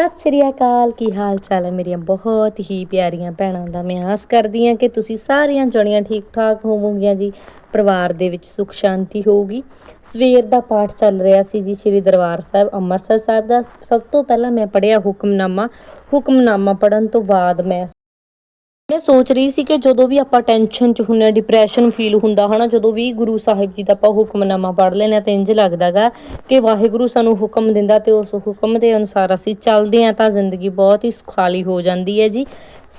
ਸਤਿ ਸ੍ਰੀ ਅਕਾਲ, ਕੀ ਹਾਲ ਚਾਲ ਹੈ ਮੇਰੀਆਂ? ਬਹੁਤ ਹੀ ਪਿਆਰੀਆਂ ਭੈਣਾਂ ਦਾ ਮੈਂ ਆਸ ਕਰਦੀ ਹਾਂ ਕਿ ਤੁਸੀਂ ਸਾਰੀਆਂ ਜਣੀਆਂ ਠੀਕ ਠਾਕ ਹੋਵੋਗੀਆਂ ਜੀ, ਪਰਿਵਾਰ ਦੇ ਵਿੱਚ ਸੁਖ ਸ਼ਾਂਤੀ ਹੋਊਗੀ। ਸਵੇਰ ਦਾ ਪਾਠ ਚੱਲ ਰਿਹਾ ਸੀ ਜੀ ਸ੍ਰੀ ਦਰਬਾਰ ਸਾਹਿਬ, ਅੰਮ੍ਰਿਤਸਰ ਸਾਹਿਬ ਦਾ। ਸਭ ਤੋਂ ਪਹਿਲਾਂ ਮੈਂ ਪੜਿਆ ਹੁਕਮਨਾਮਾ। ਹੁਕਮਨਾਮਾ ਪੜਨ ਤੋਂ ਬਾਅਦ ਮੈਂ ਮੈਂ ਸੋਚ ਰਹੀ ਸੀ ਕਿ ਜਦੋਂ ਵੀ ਆਪਾਂ ਟੈਨਸ਼ਨ 'ਚ ਹੁੰਨੇ ਡਿਪਰੈਸ਼ਨ ਫੀਲ ਹੁੰਦਾ ਹਨਾ, ਜਦੋਂ ਵੀ ਗੁਰੂ ਸਾਹਿਬ ਜੀ ਦਾ ਆਪਾਂ ਹੁਕਮਨਾਮਾ ਪੜ੍ਹ ਲੈਂਦੇ ਹਾਂ ਤਾਂ ਇੰਜ ਲੱਗਦਾਗਾ ਕਿ ਵਾਹਿਗੁਰੂ ਸਾਨੂੰ ਹੁਕਮ ਦਿੰਦਾ ਤੇ ਉਸ ਹੁਕਮ ਦੇ ਅਨੁਸਾਰ ਅਸੀਂ ਚੱਲਦੇ ਹਾਂ ਤਾਂ ਜ਼ਿੰਦਗੀ ਬਹੁਤ ਹੀ ਸੁਖਾਲੀ ਹੋ ਜਾਂਦੀ ਹੈ ਜੀ।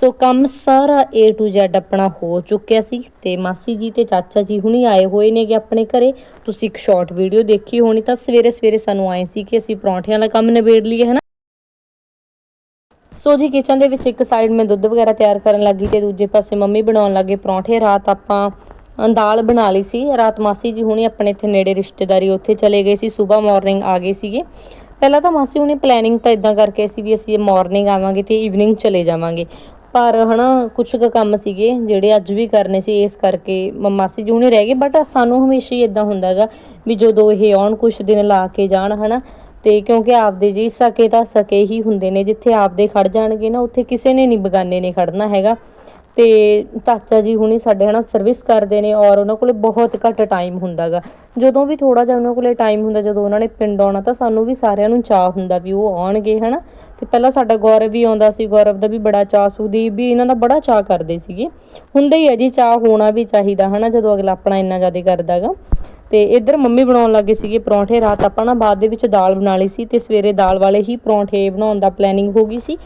ਸੋ ਕੰਮ ਸਾਰਾ A to Z ਆਪਣਾ ਹੋ ਚੁੱਕਿਆ ਸੀ ਤੇ ਮਾਸੀ ਜੀ ਤੇ ਚਾਚਾ ਜੀ ਹੁਣੀ ਆਏ ਹੋਏ ਨੇਗੇ ਆਪਣੇ ਘਰੇ। ਤੁਸੀਂ ਇੱਕ ਸ਼ਾਰਟ ਵੀਡੀਓ ਦੇਖੀ ਹੋਣੀ ਤਾਂ ਸਵੇਰੇ ਸਵੇਰੇ ਸਾਨੂੰ ਆਏ ਸੀ ਕਿ ਅਸੀਂ ਪਰੌਂਠਿਆਂ ਦਾ ਕੰਮ ਨਿਬੇੜ ਲਈਏ, ਹਨਾ? ਸੋ ਜੀ ਕਿਚਨ ਦੇ ਵਿੱਚ ਇੱਕ ਸਾਈਡ ਮੈਂ ਦੁੱਧ ਵਗੈਰਾ ਤਿਆਰ ਕਰਨ ਲੱਗੀ ਤੇ ਦੂਜੇ ਪਾਸੇ ਮੰਮੀ ਬਣਾਉਣ ਲੱਗੇ ਪਰੌਂਠੇ। ਰਾਤ ਆਪਾਂ ਦਾਲ ਬਣਾ ਲਈ ਸੀ। ਰਾਤ ਮਾਸੀ ਜੀ ਹੁਣੇ ਆਪਣੇ ਇੱਥੇ ਨੇੜੇ ਰਿਸ਼ਤੇਦਾਰੀ, ਉੱਥੇ ਚਲੇ ਗਏ ਸੀ। ਸਵੇਰ ਮਾਰਨਿੰਗ ਆ ਗਏ ਸੀਗੇ। ਪਹਿਲਾਂ ਤਾਂ ਮਾਸੀ ਹੁਣੇ ਪਲੈਨਿੰਗ ਤਾਂ ਇਦਾਂ ਕਰਕੇ ਸੀ ਵੀ ਅਸੀਂ ਮਾਰਨਿੰਗ ਆਵਾਂਗੇ ਤੇ ਈਵਨਿੰਗ ਚਲੇ ਜਾਵਾਂਗੇ। ਪਰ ਹਨਾ ਕੁਝ ਕੁ ਕੰਮ ਸੀਗੇ ਜਿਹੜੇ ਅੱਜ ਵੀ ਕਰਨੇ ਸੀ, ਇਸ ਕਰਕੇ ਮ- ਮਾਸੀ ਜੀ ਹੁਣੇ ਰਹਿ ਗਏ। ਬਟ ਸਾਨੂੰ ਹਮੇਸ਼ਾ ਹੀ ਇਦਾਂ ਹੁੰਦਾਗਾ ਵੀ ਜਦੋਂ ਇਹ ਆਉਣ ਕੁਝ ਦਿਨ ਲਾ ਕੇ ਜਾਣ, ਹਨਾ। ਤੇ ਕਿਉਂਕਿ ਆਪਦੇ ਜੀ ਸਕੇ ਤਾਂ ਸਕੇ ਹੀ ਹੁੰਦੇ ਨੇ, ਜਿੱਥੇ ਆਪਦੇ ਖੜ ਜਾਣਗੇ ਨਾ, ਉੱਥੇ ਕਿਸੇ ਨੇ ਨਹੀਂ ਬਗਾਨੇ ਨੇ ਖੜਨਾ ਹੈਗਾ। ਤੇ ਚਾਚਾ ਜੀ ਹੁਣੀ ਸਾਡੇ ਹਨਾ ਸਰਵਿਸ ਕਰਦੇ ਨੇ ਔਰ ਉਹਨਾਂ ਕੋਲੇ ਬਹੁਤ ਘੱਟ ਟਾਈਮ ਹੁੰਦਾਗਾ ਜਦੋਂ ਵੀ ਥੋੜਾ ਜਿਹਾ ਉਹਨਾਂ ਕੋਲੇ ਟਾਈਮ ਹੁੰਦਾ, ਜਦੋਂ ਉਹਨਾਂ ਨੇ ਪਿੰਡ ਆਉਣਾ ਤਾਂ ਸਾਨੂੰ ਵੀ ਸਾਰਿਆਂ ਨੂੰ ਚਾਹ ਹੁੰਦਾ ਵੀ ਉਹ ਆਉਣਗੇ ਹਨਾ। ਤੇ ਪਹਿਲਾਂ ਸਾਡਾ ਗੌਰਵ ਵੀ ਆਉਂਦਾ ਸੀ, ਗੌਰਵ ਦਾ ਵੀ ਬੜਾ ਚਾਹ ਸੁਦੀਪ ਵੀ ਇਹਨਾਂ ਦਾ ਬੜਾ ਚਾਹ ਕਰਦੇ ਸੀਗੇ। ਹੁੰਦਾ ਹੀ ਹੈ ਜੀ ਚਾਹ ਹੋਣਾ ਵੀ ਚਾਹੀਦਾ ਹਨਾ, ਜਦੋਂ ਅਗਲਾ ਆਪਣਾ ਇੰਨਾ ਜ਼ਿਆਦਾ ਕਰਦਾਗਾ ਤੇ ਇੱਧਰ ਮੰਮੀ ਬਣਾਉਣ ਲੱਗੇ ਸੀਗੇ ਪਰੌਂਠੇ। ਰਾਤ ਆਪਾਂ ਨਾ ਬਾਅਦ ਦੇ ਵਿੱਚ ਦਾਲ ਬਣਾ ਲਈ ਸੀ ਤੇ ਸਵੇਰੇ ਦਾਲ ਵਾਲੇ ਹੀ ਪਰੌਂਠੇ ਬਣਾਉਣ ਦਾ ਪਲੈਨਿੰਗ ਹੋ ਗਈ ਸੀ।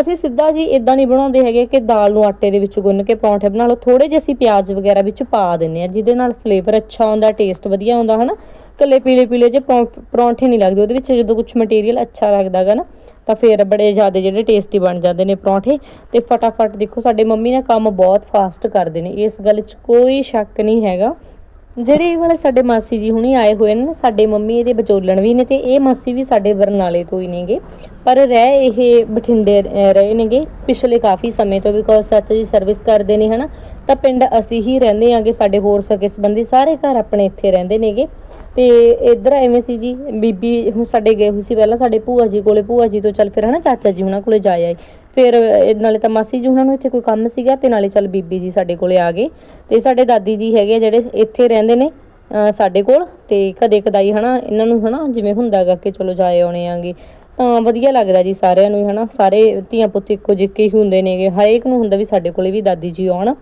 ਅਸੀਂ ਸਿੱਧਾ ਜੀ ਇਦਾਂ ਨਹੀਂ ਬਣਾਉਂਦੇ ਹੈਗੇ ਕਿ ਦਾਲ ਨੂੰ ਆਟੇ ਦੇ ਵਿੱਚ ਗੁੰਨ ਕੇ ਪਰੌਂਠੇ ਬਣਾ ਲਓ। ਥੋੜੇ ਜਿਹੇ ਅਸੀਂ ਪਿਆਜ਼ ਵਗੈਰਾ ਵਿੱਚ ਪਾ ਦਿੰਨੇ ਆ ਜਿਹਦੇ ਨਾਲ ਫਲੇਵਰ ਅੱਛਾ ਆਉਂਦਾ ਟੇਸਟ ਵਧੀਆ ਆਉਂਦਾ, ਹਨਾ? ਕੱਲੇ ਪੀਲੇ ਪੀਲੇ ਜੇ ਪਰੌਂ- ਪਰੌਂਠੇ ਨਹੀਂ ਲੱਗਦੇ, ਉਹਦੇ ਵਿੱਚ ਜਦੋਂ ਕੁਝ ਮਟੀਰੀਅਲ ਅੱਛਾ ਲੱਗਦਾਗਾ ਨਾ, ਤਾਂ ਫਿਰ ਬੜੇ ਜ਼ਿਆਦਾ ਜਿਹੜੇ ਟੇਸਟੀ ਬਣ ਜਾਂਦੇ ਨੇ ਪਰੌਂਠੇ। ਤੇ ਫਟਾਫਟ ਦੇਖੋ, ਸਾਡੇ ਮੰਮੀ ਨੇ ਕੰਮ ਬਹੁਤ ਫਾਸਟ ਕਰਦੇ ਨੇ। ਇਸ ਗੱਲ 'ਚ ਕੋਈ ਸ਼ੱਕ ਨਹੀਂ ਹੈਗਾ। ਜਿਹੜੇ ਇਹ ਵਾਲੇ ਸਾਡੇ ਮਾਸੀ ਜੀ ਹੁਣੀ ਆਏ ਹੋਏ ਨੇ, ਸਾਡੇ ਮੰਮੀ ਇਹਦੇ ਵਿਚੋਲਣ ਵੀ ਨੇ ਤੇ ਇਹ ਮਾਸੀ ਵੀ ਸਾਡੇ ਬਰਨਾਲੇ ਤੋਂ ਹੀ ਨੇਗੇ। ਪਰ ਰਹਿ ਇਹ ਬਠਿੰਡੇ ਰਹੇ ਨੇਗੇ ਪਿਛਲੇ ਕਾਫੀ ਸਮੇਂ ਤੋਂ ਬਿਕੋਜ਼ ਸੱਤ ਜੀ ਸਰਵਿਸ ਕਰਦੇ ਨੇ, ਹਨਾ। ਤਾਂ ਪਿੰਡ ਅਸੀਂ ਹੀ ਰਹਿੰਦੇ ਆਂਗੇ, ਸਾਡੇ ਹੋਰ ਸਕੇ ਸੰਬੰਧੀ ਸਾਰੇ ਘਰ ਆਪਣੇ ਇੱਥੇ ਰਹਿੰਦੇ ਨੇਗੇ। ਤੇ ਇੱਧਰ ਐਵੇਂ ਸੀ ਜੀ, ਬੀਬੀ ਹੁਣ ਸਾਡੇ ਗਏ ਹੋਏ ਸੀ ਪਹਿਲਾਂ, ਸਾਡੇ ਭੂਆ ਜੀ ਕੋਲੇ, ਭੂਆ ਜੀ ਤੋਂ ਚੱਲ ਫਿਰ, ਹਨਾ, ਚਾਚਾ ਜੀ ਹੁਣਾਂ ਕੋਲੇ ਜਾ ਆਏ। ਫਿਰ ਨਾਲੇ ਤਾਂ ਮਾਸੀ ਜੀ ਉਹਨਾਂ ਨੂੰ ਇੱਥੇ ਕੋਈ ਕੰਮ ਸੀਗਾ ਤੇ ਨਾਲੇ ਚੱਲ ਬੀਬੀ ਜੀ ਸਾਡੇ ਕੋਲੇ ਆ ਗਏ। ਤੇ ਸਾਡੇ ਦਾਦੀ ਜੀ ਹੈਗੇ ਆ ਜਿਹੜੇ ਇੱਥੇ ਰਹਿੰਦੇ ਨੇ, ਅਹ ਸਾਡੇ ਕੋਲ ਤੇ ਕਦੇ ਕਦਾਈ ਹਨਾ, ਇਹਨਾਂ ਨੂੰ ਹਨਾ ਜਿਵੇਂ ਹੁੰਦਾਗਾ ਕਿ ਚਲੋ ਜਾਏ ਆਉਣੇ ਆਂਗੇ। ਵਧੀਆ ਲੱਗਦਾ ਜੀ ਸਾਰਿਆਂ ਨੂੰ ਹੀ, ਹਨਾ? ਸਾਰੇ ਧੀਆਂ ਪੁੱਤ ਇੱਕੋ ਜਿਹੇ ਹੀ ਹੁੰਦੇ ਨੇਗੇ। ਹਰੇਕ ਨੂੰ ਹੁੰਦਾ ਵੀ ਸਾਡੇ ਕੋਲੇ ਵੀ ਦਾਦੀ ਜੀ ਆਉਣ।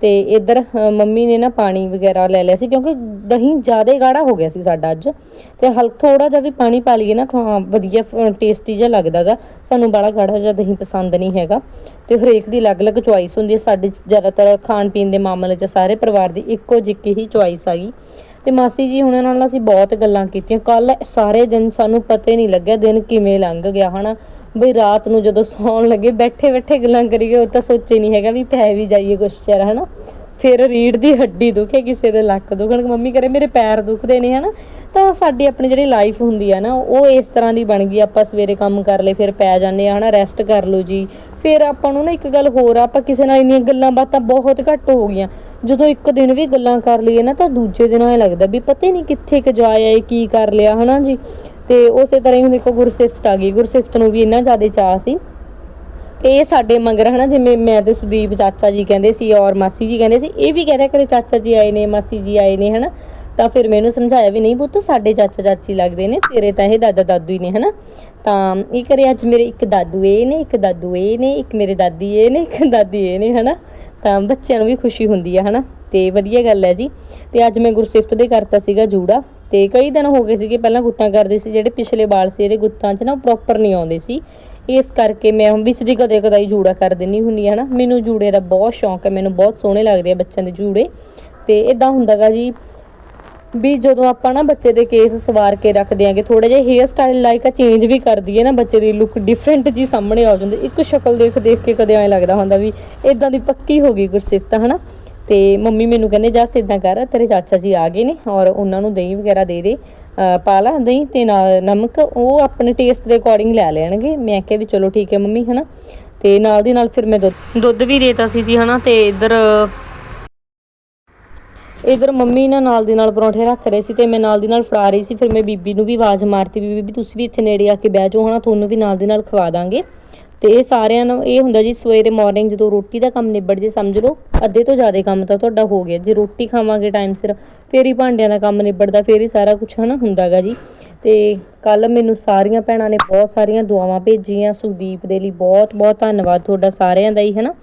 ਤੇ ਇੱਧਰ ਮੰਮੀ ਨੇ ਨਾ ਪਾਣੀ ਵਗੈਰਾ ਲੈ ਲਿਆ ਸੀ, ਕਿਉਂਕਿ ਦਹੀਂ ਜ਼ਿਆਦਾ ਗਾੜਾ ਹੋ ਗਿਆ ਸੀ ਸਾਡਾ ਅੱਜ। ਤੇ ਹਲ ਥੋੜਾ ਜਿਹਾ ਵੀ ਪਾਣੀ ਪਾ ਲਈਏ ਨਾ ਤਾਂ ਵਧੀਆ ਟੇਸਟੀ ਜਿਹਾ ਲੱਗਦਾਗਾ। ਸਾਨੂੰ ਬੜਾ ਗਾੜਾ ਜਿਹਾ ਦਹੀਂ ਪਸੰਦ ਨਹੀਂ ਹੈਗਾ। ਤੇ ਹਰੇਕ ਦੀ ਅਲੱਗ-ਅਲੱਗ ਚੁਆਇਸ ਹੁੰਦੀ ਹੈ। ਸਾਡੀ ਜ਼ਿਆਦਾਤਰ ਖਾਣ ਪੀਣ ਦੇ ਮਾਮਲੇ 'ਚ ਸਾਰੇ ਪਰਿਵਾਰ ਦੀ ਇੱਕੋ ਜਿਹੀ ਹੀ ਚੁਆਇਸ ਹੈਗੀ ਤੇ ਮਾਸੀ ਜੀ ਹੁਣਾਂ ਨਾਲ ਅਸੀਂ ਬਹੁਤ ਗੱਲਾਂ ਕੀਤੀਆਂ। ਕੱਲ ਸਾਰੇ ਦਿਨ ਸਾਨੂੰ ਪਤਾ ਹੀ ਨਹੀਂ ਲੱਗਿਆ ਦਿਨ ਕਿਵੇਂ ਲੰਘ ਗਿਆ, ਹਨਾ? ਬਈ ਰਾਤ ਨੂੰ ਜਦੋਂ ਸੌਣ ਲੱਗੇ ਬੈਠੇ ਬੈਠੇ ਗੱਲਾਂ ਕਰੀਏ, ਉਹ ਤਾਂ ਸੋਚੇ ਨਹੀਂ ਹੈਗਾ ਵੀ ਪੈ ਵੀ ਜਾਈਏ ਕੁਛ ਚਿਰ, ਹਨਾ? ਫਿਰ ਰੀੜ ਦੀ ਹੱਡੀ ਦੁਖੇ, ਕਿਸੇ ਦੇ ਲੱਕ ਦੁਖਣ ਮੰਮੀ ਕਰੇ ਮੇਰੇ ਪੈਰ ਦੁਖਦੇ ਨੇ, ਹਨਾ? ਤਾਂ ਸਾਡੀ ਆਪਣੀ ਜਿਹੜੀ ਲਾਈਫ ਹੁੰਦੀ ਆ ਨਾ, ਉਹ ਇਸ ਤਰ੍ਹਾਂ ਦੀ ਬਣ ਗਈ, ਆਪਾਂ ਸਵੇਰੇ ਕੰਮ ਕਰ ਲਏ, ਫਿਰ ਪੈ ਜਾਂਦੇ ਆ, ਹਨਾ? ਰੈਸਟ ਕਰ ਲਓ ਜੀ। ਫਿਰ ਆਪਾਂ ਨੂੰ ਨਾ ਇੱਕ ਗੱਲ ਹੋਰ ਆ ਆਪਾਂ ਕਿਸੇ ਨਾਲ ਇੰਨੀਆਂ ਗੱਲਾਂ ਬਾਤਾਂ ਬਹੁਤ ਘੱਟ ਹੋ ਗਈਆਂ। ਜਦੋਂ ਇੱਕ ਦਿਨ ਵੀ ਗੱਲਾਂ ਕਰ ਲਈਏ ਨਾ ਤਾਂ ਦੂਜੇ ਦਿਨ ਐ ਲੱਗਦਾ ਵੀ ਪਤਾ ਨਹੀਂ ਕਿੱਥੇ ਕ ਜਾਇਆ ਏ ਕੀ ਕਰ ਲਿਆ, ਹਨਾ ਜੀ? ਤੇ ਉਸੇ ਤਰ੍ਹਾਂ ਹੀ ਦੇਖੋ ਗੁਰਸਿਫਤ ਆ ਗਈ। ਗੁਰਸਿਫਤ ਨੂੰ ਵੀ ਇੰਨਾ ਜ਼ਿਆਦਾ ਚਾਹ ਸੀ। ਇਹ ਸਾਡੇ ਮੰਗਰ, ਹਨਾ, ਜਿਵੇਂ ਮੈਂ ਤੇ ਸੁਦੀਪ ਚਾਚਾ ਜੀ ਕਹਿੰਦੇ ਸੀ ਔਰ ਮਾਸੀ ਜੀ ਕਹਿੰਦੇ ਸੀ, ਇਹ ਵੀ ਕਹਿ ਕਰੇ ਚਾਚਾ ਜੀ ਆਏ ਨੇ, ਮਾਸੀ ਜੀ ਆਏ ਨੇ, ਹਨਾ? ਤਾਂ ਫਿਰ ਮੈਨੂੰ ਸਮਝਾਇਆ ਵੀ ਨਹੀਂ ਪੁੱਤ, ਸਾਡੇ ਚਾਚਾ ਚਾਚੀ ਲੱਗਦੇ ਨੇ, ਤੇਰੇ ਤਾਂ ਇਹ ਦਾਦਾ ਦਾਦੂ ਹੀ ਨੇ, ਹਨਾ? ਤਾਂ ਇਹ ਕਰੇ ਅੱਜ ਮੇਰੇ ਇੱਕ ਦਾਦੂ ਇਹ ਨੇ, ਇੱਕ ਦਾਦੂ ਇਹ ਨੇ, ਇੱਕ ਮੇਰੇ ਦਾਦੀ ਇਹ ਨੇ, ਇੱਕ ਦਾਦੀ ਇਹ ਨੇ, ਹਨਾ? ਤਾਂ ਬੱਚਿਆਂ ਨੂੰ ਵੀ ਖੁਸ਼ੀ ਹੁੰਦੀ ਆ, ਹਨਾ? ਤੇ ਵਧੀਆ ਗੱਲ ਹੈ ਜੀ। ਤੇ ਅੱਜ ਮੈਂ ਗੁਰਸਿਫਤ ਦੇ ਕਰਤਾ ਸੀਗਾ ਜੂੜਾ। ਤੇ ਕਈ ਦਿਨ ਹੋ ਗਏ ਸੀਗੇ, ਪਹਿਲਾਂ ਗੁੱਤਾਂ ਕਰਦੇ ਸੀ, ਜਿਹੜੇ ਪਿਛਲੇ ਵਾਲ ਸੀ, ਇਹਦੇ ਗੁੱਤਾਂ 'ਚ ਨਾ ਪ੍ਰੋਪਰ ਨਹੀਂ ਆਉਂਦੇ ਸੀ। ਇਸ ਕਰਕੇ ਮੈਂ ਹੁਣ ਵਿੱਚ ਦੀ ਕਦੇ ਕਦਾਈ ਜੂੜਾ ਕਰ ਦਿੰਨੀ ਹੁੰਨੀ ਹੈ ਨਾ ਮੈਨੂੰ ਜੂੜੇ ਦਾ ਬਹੁਤ ਸ਼ੌਂਕ ਹੈ, ਮੈਨੂੰ ਬਹੁਤ ਸੋਹਣੇ ਲੱਗਦੇ ਆ ਬੱਚਿਆਂ ਦੇ ਜੂੜੇ। ਤੇ ਇਦਾਂ ਹੁੰਦਾਗਾ ਜੀ ਵੀ ਜਦੋਂ ਆਪਾਂ ਨਾ ਬੱਚੇ ਦੇ ਕੇਸ ਸਵਾਰ ਕੇ ਰੱਖਦੇ ਆਂਗੇ ਥੋੜਾ ਜਿਹਾ ਹੇਅਰ ਸਟਾਈਲ ਲਾਈਕ ਆ ਚੇਂਜ ਵੀ ਕਰ ਦਈਏ ਨਾ ਬੱਚੇ ਦੀ ਲੁੱਕ ਡਿਫਰੈਂਟ ਜੀ ਸਾਹਮਣੇ ਆ ਜਾਂਦੀ, ਇੱਕ ਸ਼ਕਲ ਦੇਖ ਦੇਖ ਕੇ ਕਦੇ ਐਂ ਲੱਗਦਾ ਹੁੰਦਾ ਵੀ ਇਦਾਂ ਦੀ ਪੱਕੀ ਹੋ ਗਈ ਗੁਰਸਿਫਤ, ਹਨਾ? ਤੇ ਮੰਮੀ ਮੈਨੂੰ ਕਹਿੰਦੇ ਜਾ ਸਿੱਧਾ ਕਰ, ਤੇਰੇ ਚਾਚਾ ਜੀ ਆ ਗਏ ਨੇ ਔਰ ਉਹਨਾਂ ਨੂੰ ਦਹੀਂ ਵਗੈਰਾ ਦੇ ਦੇ, ਅਹ ਪਾ ਲਾ ਦਹੀਂ ਤੇ ਨਾਲ ਨਮਕ, ਉਹ ਆਪਣੇ ਟੇਸਟ ਦੇ ਅਕੋਰਡਿੰਗ ਲੈ ਲੈਣਗੇ। ਮੈਂ ਕਿਹਾ ਵੀ ਚਲੋ ਠੀਕ ਹੈ ਮੰਮੀ, ਹਨਾ? ਤੇ ਨਾਲ ਦੀ ਨਾਲ ਫਿਰ ਮੈਂ ਦੁੱਧ ਦੁੱਧ ਵੀ ਦੇਤਾ ਸੀ ਜੀ, ਹਨਾ? ਤੇ ਇੱਧਰ ਇਧਰ ਮੰਮੀ ਨਾ ਨਾਲ ਦੀ ਨਾਲ ਪਰੌਂਠੇ ਰੱਖ ਰਹੇ ਸੀ ਤੇ ਮੈਂ ਨਾਲ ਦੀ ਨਾਲ ਫੜਾ ਰਹੀ ਸੀ, ਫਿਰ ਮੈਂ ਬੀਬੀ ਨੂੰ ਵੀ ਆਵਾਜ਼ ਮਾਰਤੀ ਵੀ ਬੀਬੀ ਤੁਸੀਂ ਵੀ ਇੱਥੇ ਨੇੜੇ ਆ ਕੇ ਬਹਿ ਜਾਓ, ਹਨਾ ਤੁਹਾਨੂੰ ਵੀ ਨਾਲ ਦੀ ਨਾਲ ਖਵਾ ਦਾਂਗੇ। ਤੇ ਇਹ ਸਾਰਿਆਂ ਨੂੰ ਇਹ ਹੁੰਦਾ ਜੀ, ਸਵੇਰੇ ਮਾਰਨਿੰਗ ਜਦੋਂ ਰੋਟੀ ਦਾ ਕੰਮ ਨਿਬੜ ਜੇ, ਸਮਝ ਲਓ, ਅੱਧੇ ਤੋਂ ਜ਼ਿਆਦਾ ਕੰਮ ਤਾਂ ਤੁਹਾਡਾ ਹੋ ਗਿਆ। ਜੇ ਰੋਟੀ ਖਾਵਾਂਗੇ ਟਾਈਮ ਸਿਰ, ਫੇਰ ਹੀ ਭਾਂਡਿਆਂ ਦਾ ਕੰਮ ਨਿਬੜਦਾ, ਫੇਰ ਹੀ ਸਾਰਾ ਕੁਝ ਹਨਾ, ਹੁੰਦਾਗਾ ਜੀ। ਤੇ ਕੱਲ ਮੈਨੂੰ ਸਾਰੀਆਂ ਭੈਣਾਂ ਨੇ ਬਹੁਤ ਸਾਰੀਆਂ ਦੁਆਵਾਂ ਭੇਜੀਆਂ। ਸੁਦੀਪ ਦੇ ਲਈ ਬਹੁਤ ਬਹੁਤ ਧੰਨਵਾਦ ਤੁਹਾਡਾ ਸਾਰਿਆਂ ਦਾ ਹੀ, ਹਨਾ?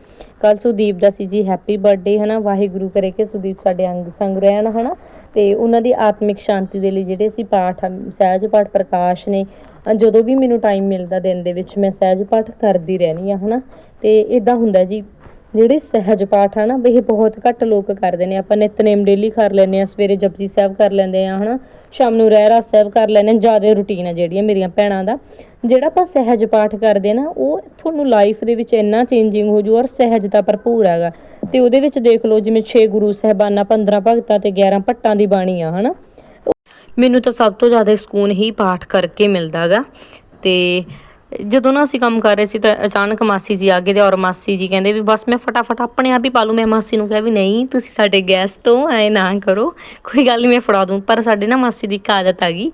ਕੱਲ ਸੁਦੀਪ ਦਾ ਸੀ ਜੀ ਹੈਪੀ ਬਰਥਡੇ ਹਨਾ? ਵਾਹਿਗੁਰੂ ਕਰੇ ਕਿ ਸੁਦੀਪ ਸਾਡੇ ਅੰਗ ਸੰਗ ਰਹਿਣ, ਹਨਾ? ਤੇ ਉਹਨਾਂ ਦੀ ਆਤਮਿਕ ਸ਼ਾਂਤੀ ਦੇ ਲਈ ਜਿਹੜੇ ਸੀ ਪਾਠ ਸਹਿਜ ਪਾਠ ਪ੍ਰਕਾਸ਼ ਨੇ ਜਦੋਂ ਵੀ ਮੈਨੂੰ ਟਾਈਮ ਮਿਲਦਾ ਦਿਨ ਦੇ ਵਿੱਚ, ਮੈਂ ਸਹਿਜ ਪਾਠ ਕਰਦੀ ਰਹਿਣੀ ਆ ਹਨਾ? ਤੇ ਇਦਾਂ ਹੁੰਦਾ ਜੀ ਜਿਹੜੇ ਸਹਿਜ ਪਾਠ ਆ ਨਾ, ਵੀ ਇਹ ਬਹੁਤ ਘੱਟ ਲੋਕ ਕਰਦੇ ਨੇ। ਆਪਾਂ ਨਿਤਨੇਮ ਡੇਲੀ ਕਰ ਲੈਂਦੇ ਆ, ਸਵੇਰੇ ਜਪਜੀ ਸਾਹਿਬ ਕਰ ਲੈਂਦੇ ਆ, ਹਨਾ? ਸ਼ਾਮ ਨੂੰ ਰਹਿਰਾਸ ਸਾਹਿਬ ਕਰ ਲੈਂਦੇ ਆ, ਜ਼ਿਆਦਾ ਰੁਟੀਨ ਆ ਜਿਹੜੀਆਂ ਮੇਰੀਆਂ ਭੈਣਾਂ ਦਾ। ਜਿਹੜਾ ਆਪਾਂ ਸਹਿਜ ਪਾਠ ਕਰਦੇ ਨਾ, ਉਹ ਤੁਹਾਨੂੰ ਲਾਈਫ ਦੇ ਵਿੱਚ ਇੰਨਾ ਚੇਂਜਿੰਗ ਹੋ ਜੂ ਔਰ ਸਹਿਜਤਾ ਭਰਪੂਰ ਹੈਗਾ। ਤੇ ਉਹਦੇ ਵਿੱਚ ਦੇਖ ਲਓ, ਜਿਵੇਂ 6 ਗੁਰੂ ਸਾਹਿਬਾਨਾਂ 15 ਭਗਤਾਂ ਤੇ 11 ਭੱਟਾਂ ਦੀ ਬਾਣੀ ਆ, ਹਨਾ? ਮੈਨੂੰ ਤਾਂ ਸਭ ਤੋਂ ਜ਼ਿਆਦਾ ਸਕੂਨ ਹੀ ਪਾਠ ਕਰਕੇ ਮਿਲਦਾਗਾ ਤੇ ਜਦੋਂ ਨਾ ਅਸੀਂ ਕੰਮ ਕਰ ਰਹੇ ਸੀ ਤਾਂ ਅਚਾਨਕ ਮਾਸੀ ਜੀ ਆ ਗਏ ਤੇ ਔਰ ਮਾਸੀ ਜੀ ਕਹਿੰਦੇ ਵੀ ਬਸ ਮੈਂ ਫਟਾਫਟ ਆਪਣੇ ਆਪ ਹੀ ਪਾ ਲੂ ਮੈਂ ਮਾਸੀ ਨੂੰ ਕਿਹਾ ਵੀ ਨਹੀਂ, ਤੁਸੀਂ ਸਾਡੇ ਗੈਸਟ ਤੋਂ ਐ ਨਾ ਕਰੋ। ਕੋਈ ਗੱਲ ਨਹੀਂ ਮੈਂ ਫੜਾ ਦੂੰ। ਪਰ ਸਾਡੇ ਨਾ ਮਾਸੀ ਦੀ ਇੱਕ ਆਦਤ ਆ ਗਈ।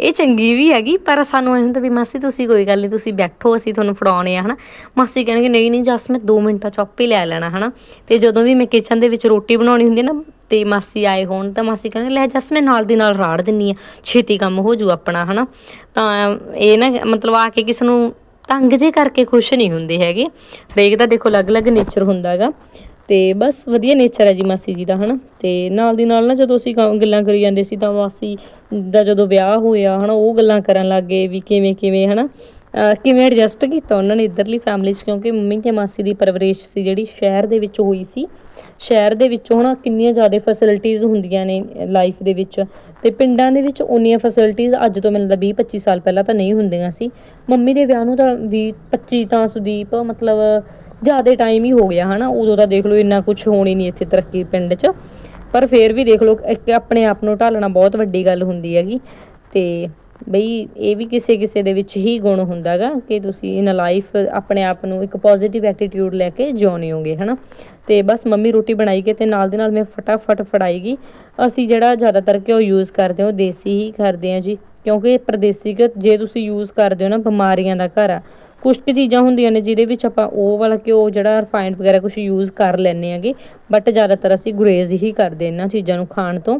ਇਹ ਚੰਗੀ ਵੀ ਹੈਗੀ, ਪਰ ਸਾਨੂੰ ਇਹ ਹੁੰਦਾ ਵੀ ਮਾਸੀ ਤੁਸੀਂ ਕੋਈ ਗੱਲ ਨਹੀਂ ਤੁਸੀਂ ਬੈਠੋ, ਅਸੀਂ ਤੁਹਾਨੂੰ ਫੜਾਉਣੇ ਆ, ਹਨਾ। ਮਾਸੀ ਕਹਿਣਗੇ ਨਹੀਂ ਨਹੀਂ, ਜਸ ਮੈਂ 2 ਮਿੰਟਾਂ ਚ ਆਪੇ ਲੈ ਲੈਣਾ, ਹਨਾ। ਤੇ ਜਦੋਂ ਵੀ ਮੈਂ ਕਿਚਨ ਦੇ ਵਿੱਚ ਰੋਟੀ ਬਣਾਉਣੀ ਹੁੰਦੀ ਹੈ ਨਾ ਤੇ ਮਾਸੀ ਆਏ ਹੋਣ ਤਾਂ ਮਾਸੀ ਕਹਿੰਦੇ, ਲੈ ਜਸ ਮੈਂ ਨਾਲ ਦੀ ਨਾਲ ਰਾੜ ਦਿੰਨੀ ਆ, ਛੇਤੀ ਕੰਮ ਹੋ ਜੂ ਆਪਣਾ, ਹਨਾ? ਤਾਂ ਇਹ ਨਾ ਮਤਲਬ ਆ ਕੇ ਕਿਸ ਨੂੰ ਤੰਗ ਜੇ ਕਰਕੇ ਖੁਸ਼ ਨਹੀਂ ਹੁੰਦੇ ਹੈਗੇ। ਹਰੇਕ ਦਾ ਦੇਖੋ ਅਲੱਗ-ਅਲੱਗ ਨੇਚਰ ਹੁੰਦਾ ਹੈਗਾ ਤੇ ਬਸ ਵਧੀਆ ਨੇਚਰ ਹੈ ਜੀ ਮਾਸੀ ਜੀ ਦਾ, ਹਨਾ? ਤੇ ਨਾਲ ਦੀ ਨਾਲ ਨਾ ਜਦੋਂ ਅਸੀਂ ਗੱਲਾਂ ਕਰੀ ਜਾਂਦੇ ਸੀ ਤਾਂ ਮਾਸੀ ਦਾ ਜਦੋਂ ਵਿਆਹ ਹੋਇਆ, ਹਨਾ, ਉਹ ਗੱਲਾਂ ਕਰਨ ਲੱਗ ਗਏ ਵੀ ਕਿਵੇਂ ਕਿਵੇਂ, ਹਨਾ? ਅਹ ਕਿਵੇਂ ਐਡਜਸਟ ਕੀਤਾ ਉਹਨਾਂ ਨੇ ਇਧਰਲੀ ਫੈਮਿਲੀ 'ਚ? ਕਿਉਂਕਿ ਮੰਮੀ ਤੇ ਮਾਸੀ ਦੀ ਪਰਵਰਿਸ਼ ਸੀ ਜਿਹੜੀ ਸ਼ਹਿਰ ਦੇ ਵਿੱਚ ਹੋਈ ਸੀ। ਸ਼ਹਿਰ ਦੇ ਵਿੱਚ ਹਨਾ ਕਿੰਨੀਆਂ ਜ਼ਿਆਦਾ ਫੈਸਿਲਿਟੀਆਂ ਹੁੰਦੀਆਂ ਨੇ ਲਾਈਫ ਦੇ ਵਿੱਚ। ਤੇ ਪਿੰਡਾਂ ਦੇ ਵਿੱਚ ਉਨੀਆਂ ਫੈਸਿਲਿਟੀਆਂ ਅੱਜ ਤੋਂ ਮੈਨੂੰ ਲੱਗਦਾ 20 25 ਸਾਲ ਪਹਿਲਾਂ ਤਾਂ ਨਹੀਂ ਹੁੰਦੀਆਂ ਸੀ। ਮੰਮੀ ਦੇ ਵਿਆਹ ਨੂੰ ਤਾਂ 20 25 ਤਾਂ ਸੁਦੀਪ ਮਤਲਬ ਜ਼ਿਆਦਾ ਟਾਈਮ ਹੀ ਹੋ ਗਿਆ ਹਨਾ। ਉਦੋਂ ਤਾਂ ਦੇਖ ਲਓ ਇੰਨਾ ਕੁਝ ਹੋਣੀ ਨਹੀਂ ਇੱਥੇ ਤਰੱਕੀ ਪਿੰਡ 'ਚ। ਪਰ ਫੇਰ ਵੀ ਦੇਖ ਲਓ ਆਪਣੇ ਆਪ ਨੂੰ ਢਾਲਣਾ ਬਹੁਤ ਵੱਡੀ ਗੱਲ ਹੁੰਦੀ ਹੈਗੀ। ਤੇ ਬਈ ਇਹ ਵੀ ਕਿਸੇ ਕਿਸੇ ਦੇ ਵਿੱਚ ਹੀ ਗੁਣ ਹੁੰਦਾਗਾ ਕਿ ਤੁਸੀਂ ਇਨ ਲਾਈਫ ਆਪਣੇ ਆਪ ਨੂੰ ਇੱਕ ਪੋਜ਼ਿਟਿਵ ਐਟੀਟਿਊਡ ਲੈ ਕੇ ਜਿਉਣੇ ਹੋਗੇ ਹਨਾ। ਤੇ ਬਸ ਮੰਮੀ ਰੋਟੀ ਬਣਾਈ ਗਈ ਤੇ ਨਾਲ ਦੇ ਨਾਲ ਮੈਂ ਫਟਾਫਟ ਫੜਾਈ ਗਈ ਅਸੀਂ ਜਿਹੜਾ ਜ਼ਿਆਦਾਤਰ ਘਿਓ ਯੂਜ਼ ਕਰਦੇ ਹਾਂ, ਉਹ ਦੇਸੀ ਹੀ ਕਰਦੇ ਹਾਂ ਜੀ। ਕਿਉਂਕਿ ਪਰਦੇਸੀ ਘਿਓ, ਜੇ ਤੁਸੀਂ ਯੂਜ਼ ਕਰਦੇ ਹੋ ਨਾ, ਬਿਮਾਰੀਆਂ ਦਾ ਘਰ ਆ। ਕੁਝ ਕੁ ਚੀਜ਼ਾਂ ਹੁੰਦੀਆਂ ਨੇ ਜਿਹਦੇ ਵਿੱਚ ਆਪਾਂ ਉਹ ਵਾਲਾ ਘਿਓ, ਜਿਹੜਾ ਰਿਫਾਈਨਡ ਵਗੈਰਾ ਕੁਝ ਯੂਜ਼ ਕਰ ਲੈਂਦੇ ਆਂਗੇ ਬਟ ਜ਼ਿਆਦਾਤਰ ਅਸੀਂ ਗੁਰੇਜ਼ ਹੀ ਕਰਦੇ ਇਹਨਾਂ ਚੀਜ਼ਾਂ ਨੂੰ ਖਾਣ ਤੋਂ।